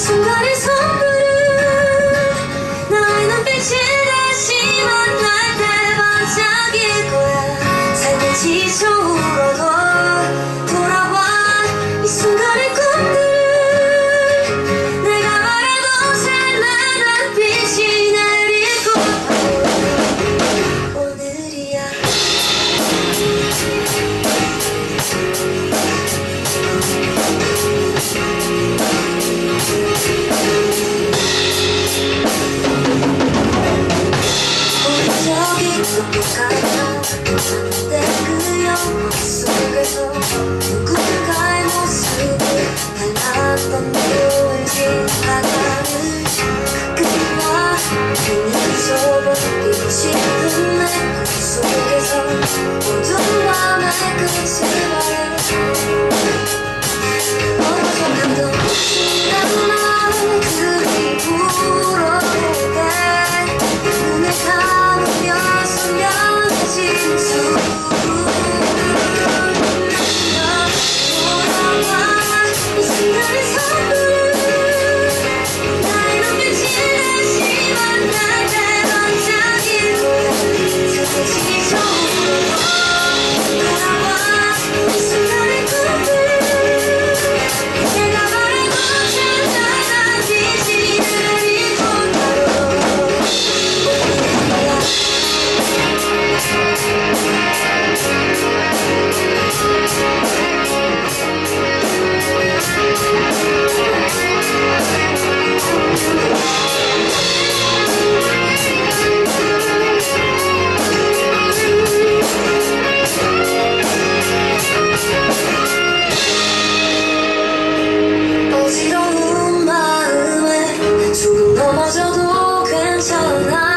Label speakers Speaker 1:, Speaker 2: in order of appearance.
Speaker 1: 순간에서 You're 나